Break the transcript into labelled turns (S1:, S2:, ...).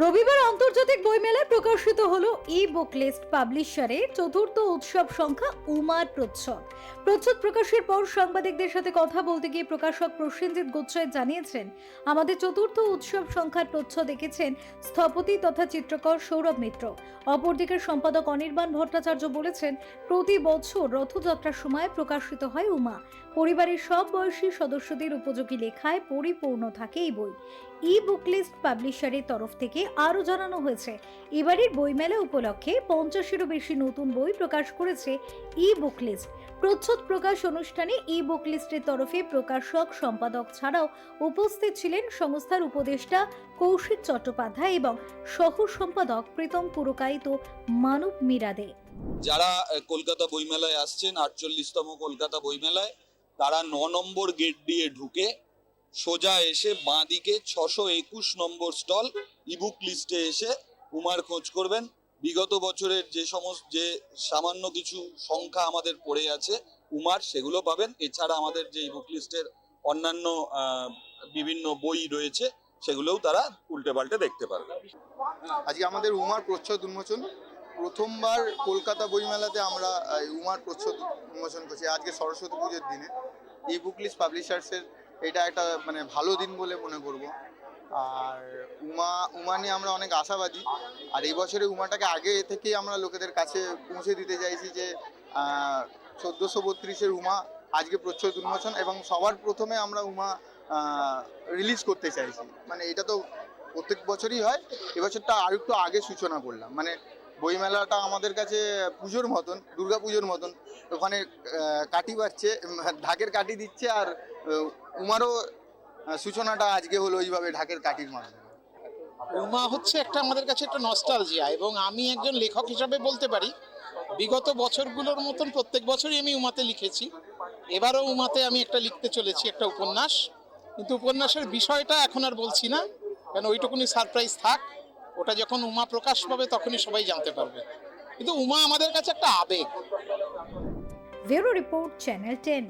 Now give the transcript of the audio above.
S1: রবিবার আন্তর্জাতিক বইমেলায় প্রকাশিত হলো ই বুক লিস্ট পাবলিশারের চতুর্থ উৎসব সংখ্যা উমার প্রচ্ছদ। প্রচ্ছদ প্রকাশের পর সাংবাদিকদের সাথে কথা বলতে গিয়ে প্রকাশক প্রসেনজিৎ গোচ্ছয় জানিয়েছেন, আমাদের চতুর্থ উৎসব সংখ্যার প্রচ্ছদ এঁকেছেন স্থপতি তথা চিত্রকর সৌরভ মিত্র। অপরদিকে সম্পাদক অনির্বাণ ভট্টাচার্য বলেছেন, প্রতি বছর রথযাত্রার সময় প্রকাশিত হয় উমা। পরিবারের সব বয়সী সদস্যদের উপযোগী লেখায় পরিপূর্ণ থাকে এই বই। ই বুক লিস্ট পাবলিশারের তরফ থেকে আরও জানানো হয়েছে। এবারের বইমেলা উপলক্ষে পঞ্চাশেরও বেশি নতুন বই প্রকাশ করেছে ই বুক লিস্ট প্রচ্ছদ প্রকাশ অনুষ্ঠানে ই বুক লিস্টের তরফে প্রকাশক, সম্পাদক ছাড়াও উপস্থিত ছিলেন সংস্থার উপদেষ্টা কৌশিক চট্টোপাধ্যায় এবং সহ সম্পাদক প্রীতম পুরকায়িত মানব মিরাদে।
S2: যারা কলকাতা বইমেলায় আসছেন, আটচল্লিশতম কলকাতা বইমেলায়, তারা ন নম্বর গেট দিয়ে ঢুকে সোজা এসে বাঁ দিকে ছশো একুশ নম্বর স্টল ইবুক লিস্টে এসে উমার খোঁজ করবেন। বিগত বছরের যে সমস্ত যে সামান্য কিছু সংখ্যা আমাদের পড়ে আছে, উমার সেগুলো পাবেন। এছাড়া আমাদের যে ইবুক লিস্টের অন্যান্য বিভিন্ন বই রয়েছে, সেগুলোও তারা উল্টে পাল্টে দেখতে পারবে
S3: আজকে আমাদের উমার প্রচ্ছদ উন্মোচন। প্রথমবার কলকাতা বইমেলাতে আমরা উমার প্রচ্ছদ উন্মোচন করছি। আজকে সরস্বতী পুজোর দিনে। ই বুক লিস্ট পাবলিশার্সের এটা একটা মানে ভালো দিন বলে মনে করব। আর উমা উমা নিয়ে আমরা অনেক আশাবাদী। আর এই বছরে উমাটাকে আগে থেকেই আমরা লোকেদের কাছে পৌঁছে দিতে চাইছি যে চোদ্দোশো বত্রিশের উমা আজকে প্রচ্ছদ উন্মোচন এবং সবার প্রথমে আমরা উমা রিলিজ করতে চাইছি। মানে এটা তো প্রত্যেক বছরই হয়। এবছরটা আর একটু আগে সূচনা করলাম। মানে বইমেলাটা আমাদের কাছে পুজোর মতন দুর্গা পুজোর মতন। ওখানে কাটি বাজছে, ঢাকের কাটি দিচ্ছে আর উমারও সূচনাটা আজকে হলো ওইভাবে ঢাকের কাঠির মাধ্যমে।
S4: উমা হচ্ছে একটা আমাদের কাছে একটা নস্টালজিয়া এবং আমি একজন লেখক হিসাবে বলতে পারি বিগত বছরগুলোর মতন প্রত্যেক বছরই আমি উমাতে লিখেছি। এবারও উমাতে আমি একটা লিখতে চলেছি একটা উপন্যাস। কিন্তু উপন্যাসের বিষয়টা এখন আর বলছি না কেন ওইটুকুনি সারপ্রাইজ থাক ওটা যখন উমা প্রকাশ পাবে তখনই সবাই জানতে পারবে। কিন্তু উমা আমাদের কাছে একটা আবেগ।
S1: Bureau report channel ten.